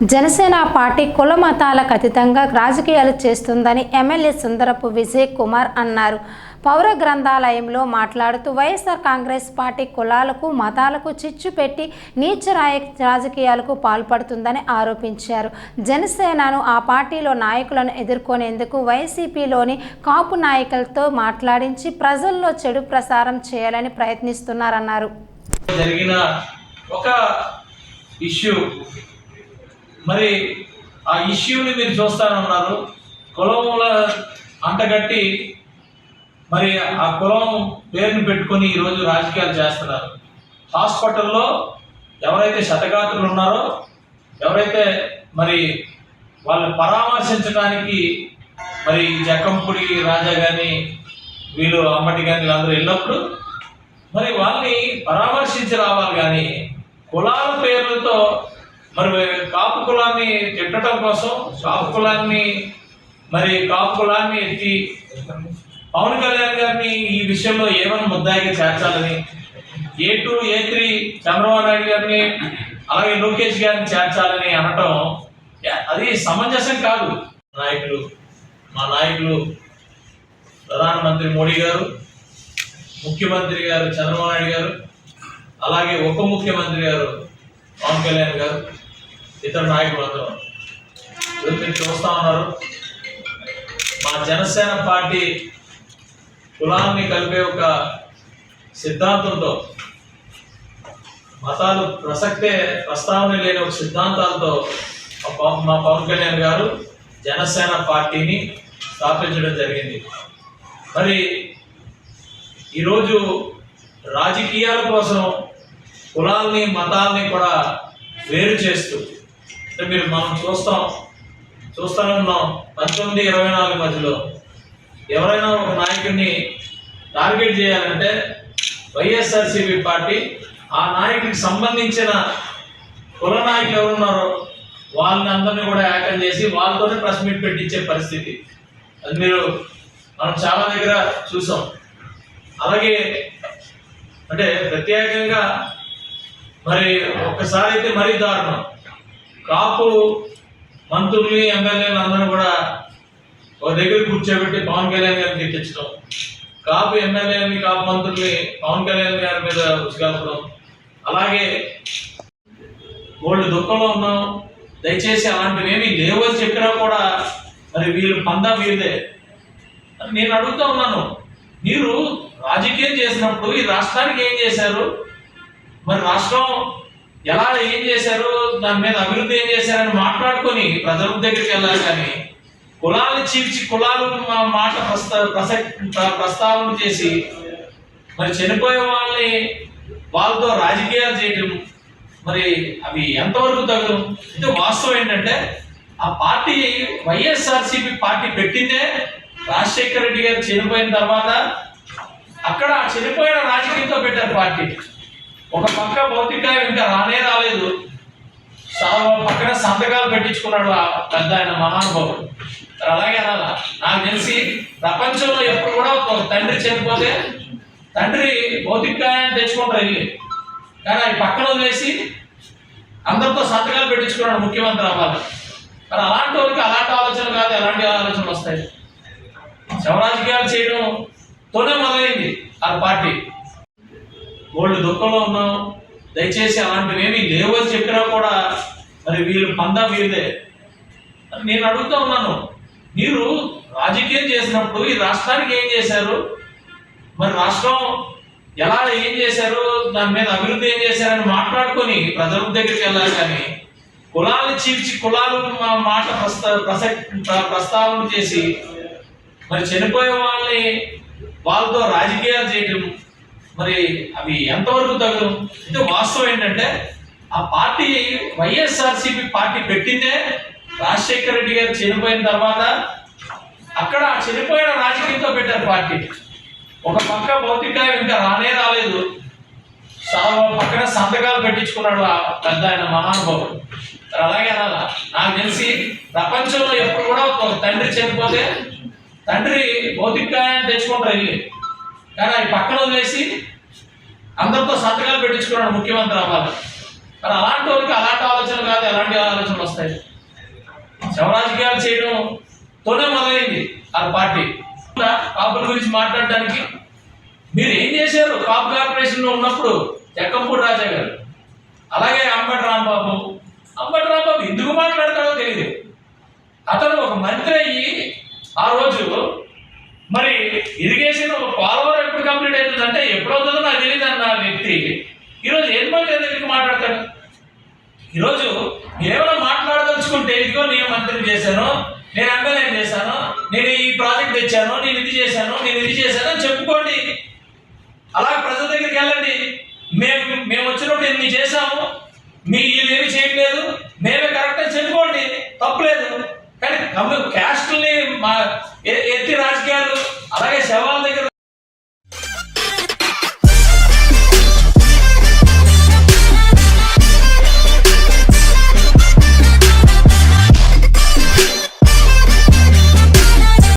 Janasena party కుల మతాలకు అతీతంగా రాజకీయాలు చేస్తుందని ఎమ్మెల్యే సుందరపు విజయ్ కుమార్ అన్నారు. పౌర గ్రంథాలయంలో మాట్లాడుతూ వైఎస్ఆర్ కాంగ్రెస్ పార్టీ కులాలకు మతాలకు చిచ్చు పెట్టి నీచ రాజకీయాలకు పాల్పడుతుందని ఆరోపించారు. జనసేనను ఆ పార్టీలో నాయకులను ఎదుర్కొనేందుకు వైసీపీలోని కాపు నాయకులతో మాట్లాడించి ప్రజల్లో చెడు ప్రసారం చేయాలని ప్రయత్నిస్తున్నారన్నారు. జరిగిన ఒక ఇష్యూ మరి ఆ ఇష్యూని మీరు చూస్తానన్నారు. కులముల అంటగట్టి మరి ఆ కులం పేరుని పెట్టుకొని ఈరోజు రాజకీయాలు చేస్తున్నారు. హాస్పిటల్లో ఎవరైతే శతగాత్రులు ఉన్నారో ఎవరైతే మరి వాళ్ళని పరామర్శించడానికి మరి జక్కంపూడి రాజా కానీ వీళ్ళు అమ్మటి కానీ వీళ్ళందరూ వెళ్ళినప్పుడు మరి వాళ్ళని పరామర్శించి రావాలి కానీ కులాల పేర్లతో మరి కాపు కులాన్ని తిట్టడం కోసం కాపు కులాన్ని మరి కాపు కులాన్ని ఎత్తి పవన్ కళ్యాణ్ గారిని ఈ విషయంలో ఏమని ముద్దాయిగా చేర్చాలని A two A three Chandrababu Naidu గారిని అలాగే లోకేష్ గారిని చేర్చాలని అనటం అది సమంజసం కాదు. నాయకులు మా నాయకులు ప్రధానమంత్రి మోడీ గారు ముఖ్యమంత్రి గారు చంద్రబాబు నాయుడు గారు అలాగే ఉప ముఖ్యమంత్రి గారు పవన్ కళ్యాణ్ గారు ఇతర నాయకులు అందరూ మీరు చూస్తా ఉన్నారు. మా జనసేన పార్టీ కులాన్ని కలిపే ఒక సిద్ధాంతంతో మతాలు ప్రసక్తే ప్రస్తావన లేని ఒక సిద్ధాంతాలతో మా పవ- మా పవన్ కళ్యాణ్ గారు జనసేన పార్టీని స్థాపించడం జరిగింది. మరి ఈరోజు రాజకీయాల కోసం కులాల్ని మతాల్ని కూడా వేరు చేస్తూ అంటే మీరు మనం చూస్తాం చూస్తూనే ఉన్నాం పంతొమ్మిది ఇరవై నాలుగు మధ్యలో. ఎవరైనా ఒక నాయకుడిని టార్గెట్ చేయాలంటే వైఎస్ఆర్సీపీ పార్టీ ఆ నాయకుడికి సంబంధించిన కుల నాయకులు ఎవరున్నారో వాళ్ళని అందరినీ కూడా ఏకం చేసి వాళ్ళతోనే ప్రెస్ మీట్ పెట్టించే పరిస్థితి. అది మీరు మనం చాలా దగ్గర చూసాం. అలాగే అంటే ప్రత్యేకంగా మరి ఒక్కసారి అయితే మరీ దారుణం. కాపు మంత్రుల్ని ఎమ్మెల్యేలు అందరూ కూడా ఒక దగ్గర కూర్చోబెట్టి పవన్ కళ్యాణ్ గారిని తిట్టించడం కాపు ఎమ్మెల్యేని కాపు మంత్రుల్ని పవన్ కళ్యాణ్ గారి మీద ఉసుగలపడం అలాగే వాళ్ళు దుఃఖంలో ఉన్నాం. దయచేసి అలాంటివి ఏమీ లేవు చెప్పినా కూడా మరి వీళ్ళు పందా వీరిదే అని నేను అడుగుతా ఉన్నాను మీరు రాజకీయం చేసినప్పుడు ఈ రాష్ట్రానికి ఏం చేశారు? మరి రాష్ట్రం ఎలా ఏం చేశారు? దాని మీద అభివృద్ధి ఏం చేశారని మాట్లాడుకొని ప్రజల దగ్గరికి వెళ్ళాలి కానీ కులాలు చీల్చి కులాలు మా మాట ప్రస్తా ప్ర- ప్రస్తావన చేసి మరి చనిపోయే వాళ్ళని వాళ్ళతో రాజకీయాలు చేయటం మరి అవి ఎంతవరకు తగదు ఇది వాస్తవం ఏంటంటే ఆ పార్టీ వైఎస్ఆర్సీపీ పార్టీ పెట్టిందే రాజశేఖర రెడ్డి గారు చనిపోయిన తర్వాత అక్కడ చనిపోయిన రాజకీయంతో పెట్టారు పార్టీ. ఒక పక్క భౌతికాయం ఇంకా రానే రాలేదు. పక్కన సంతకాలు పెట్టించుకున్నాడు ఆ పెద్ద ఆయన మహానుభావుడు. మరి అలాగే అనాలా. నాకు తెలిసి ప్రపంచంలో ఎప్పుడు కూడా ఒక తండ్రి చనిపోతే తండ్రి భౌతికాయాన్ని తెచ్చుకుంటారు వెళ్ళి కానీ ఆయన పక్కన వదిలేసి అందరితో సంతకాలు పెట్టించుకున్నాడు ముఖ్యమంత్రి అవ్వాలి. మరి అలాంటి వాళ్ళకి అలాంటి ఆలోచన కాదు ఎలాంటి ఆలోచనలు వస్తాయి? శవరాజకీయాలు చేయడం చేయడంతోనే మొదలైంది ఆ పార్టీ. వాళ్ళు దుఃఖంలో ఉన్నాం. దయచేసి అలాంటివి ఏమీ లేవు అని చెప్పినా కూడా మరి వీళ్ళు పందా వీరిదే అని నేను అడుగుతా ఉన్నాను మీరు రాజకీయం చేసినప్పుడు ఈ రాష్ట్రానికి ఏం చేశారు? మరి రాష్ట్రం ఎలా ఏం చేశారు? దాని మీద అభివృద్ధి ఏం చేశారని మాట్లాడుకొని ప్రజల దగ్గరికి వెళ్ళాలి కానీ కులాలు చీల్చి కులాలు మా మాట ప్రస్తా ప్రసక్ ప్రస్తావన చేసి మరి చనిపోయే వాళ్ళని వాళ్ళతో రాజకీయాలు చేయటం మరి అవి ఎంతవరకు తగదు ఇది వాస్తవం ఏంటంటే ఆ పార్టీ వైఎస్ఆర్సీపీ పార్టీ పెట్టిందే రాజశేఖర రెడ్డి గారు చనిపోయిన తర్వాత అక్కడ చనిపోయిన రాజకీయంతో పెట్టారు పార్టీ. ఒక పక్క భౌతికాయం ఇంకా రానే రాలేదు. పక్కన సంతకాలు పెట్టించుకున్నాడు ఆ పెద్ద ఆయన మహానుభావుడు. అలాగే అనాలా? నాకు తెలిసి ప్రపంచంలో ఎప్పుడు కూడా ఒక తండ్రి చనిపోతే తండ్రి భౌతికాయాన్ని తెచ్చుకుంటారు వెళ్ళి కానీ ఆయన పక్కన వదిలేసి అందరితో సంతకాలు పెట్టించుకున్నాడు ముఖ్యమంత్రి అవ్వాలి. కానీ అలాంటి వారికి అలాంటి ఆలోచనలు కాదు ఎలాంటి ఆలోచనలు వస్తాయి? శవరాజకీయాలు చేయడం తోనే మొదలైంది ఆ పార్టీ. కాపుల గురించి మాట్లాడడానికి మీరు ఏం చేశారు? కాపు కార్పొరేషన్లో ఉన్నప్పుడు జక్కంపూడి రాజా గారు అలాగే అంబటి రాంబాబు. అంబటి రాంబాబు ఎందుకు మాట్లాడతాడో తెలియదు అతను ఒక మంత్రి అయ్యి ఆ రోజు మరి కంప్లీట్ అవుతుందంటే ఎప్పుడు అవుతుందో నాకు తెలియదు అన్న వ్యక్తి. ఈరోజు ఏం పని ఎందుకు మాట్లాడతాడు? ఈరోజు ఏమైనా మాట్లాడదలుచుకుంటే ఇదిగో నేను మంత్రి చేశాను నేను ఎమ్మెల్యే చేశాను నేను ఈ ప్రాజెక్ట్ తెచ్చాను నేను ఇది చేశాను నేను ఇది చేశాను అని చెప్పుకోండి. అలా ప్రజల దగ్గరికి వెళ్ళండి. మేము మేము వచ్చినప్పుడు ఇన్ని చేశాము మీ వీళ్ళేమి చేయట్లేదు మేమే కరెక్ట్ అని చెప్పుకోండి. తప్పులేదు. కానీ క్యాస్ట్ని మా